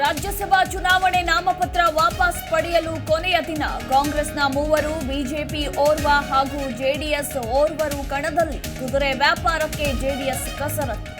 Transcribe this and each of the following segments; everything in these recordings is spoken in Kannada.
ರಾಜ್ಯಸಭಾ ಚುನಾವಣೆ ನಾಮಪತ್ರ ವಾಪಸ್ ಪಡೆಯಲು ಕೊನೆಯ ದಿನ. ಕಾಂಗ್ರೆಸ್ನ ಮೂವರು, ಬಿಜೆಪಿ ಓರ್ವ ಹಾಗೂ ಜೆಡಿಎಸ್ ಓರ್ವರು ಕಣದಲ್ಲಿ ಕುದುರೆ ವ್ಯಾಪಾರಕ್ಕೆ ಜೆಡಿಎಸ್ ಕಸರತ್ತು.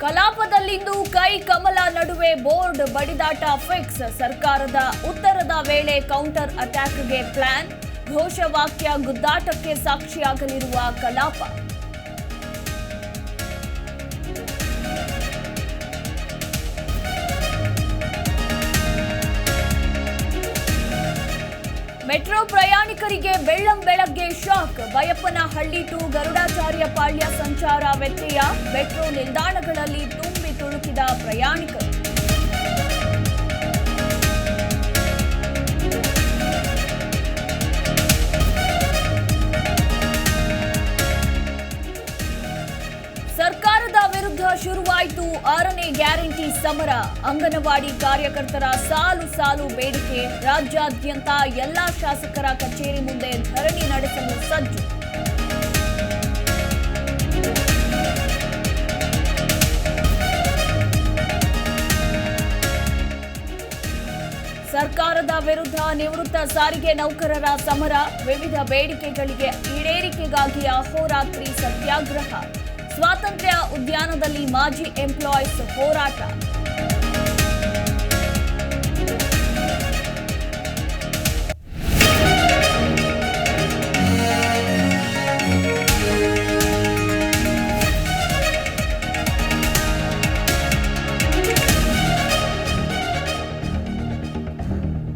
ಕಲಾಪದಲ್ಲಿಂದು ಕೈ ಕಮಲ ನಡುವೆ ಬೋರ್ಡ್ ಬಡಿದಾಟ ಫಿಕ್ಸ್. ಸರ್ಕಾರದ ಉತ್ತರದ ವೇಳೆ ಕೌಂಟರ್ ಅಟ್ಯಾಕ್ಗೆ ಪ್ಲಾನ್. ಘೋಷವಾಕ್ಯ ಗುದ್ದಾಟಕ್ಕೆ ಸಾಕ್ಷಿಯಾಗಲಿರುವ ಕಲಾಪ. ಮೆಟ್ರೋ ಪ್ರಯಾಣಿಕರಿಗೆ ಬೆಳ್ಳಂ ಬೆಳಗ್ಗೆ ಶಾಕ್. ಬಯಪ್ಪನಹಳ್ಳಿ ಟು ಗರುಡಾಚಾರ್ಯ ಪಾಳ್ಯ ಸಂಚಾರ ವ್ಯತ್ಯಯ. ಮೆಟ್ರೋ ನಿಲ್ದಾಣಗಳಲ್ಲಿ ತುಂಬಿ ತುಳುಕಿದ ಪ್ರಯಾಣಿಕರು. ಸರ್ಕಾರದ ವಿರುದ್ಧ ಶುರುವಾಯಿತು ಆರನೇ ಗ್ಯಾರಂಟಿ ಸಮರ. ಅಂಗನವಾಡಿ ಕಾರ್ಯಕರ್ತರ ಸಾಲು ಸಾಲು ಬೇಡಿಕೆ. ರಾಜ್ಯಾದ್ಯಂತ ಎಲ್ಲಾ ಶಾಸಕರ ಕಚೇರಿ ಮುಂದೆ ಧರಣಿ ನಡೆಸಲು ಸಜ್ಜು. ಸರ್ಕಾರದ ವಿರುದ್ಧ ನಿವೃತ್ತ ಸಾರಿಗೆ ನೌಕರರ ಸಮರ. ವಿವಿಧ ಬೇಡಿಕೆಗಳಿಗೆ ಈಡೇರಿಕೆಗಾಗಿ ಅಹೋರಾತ್ರಿ ಸತ್ಯಾಗ್ರಹ. ಸ್ವಾತಂತ್ರ್ಯ ಉದ್ಯಾನದಲ್ಲಿ ಮಾಜಿ ಎಂಪ್ಲಾಯೀಸ್ ಹೋರಾಟ.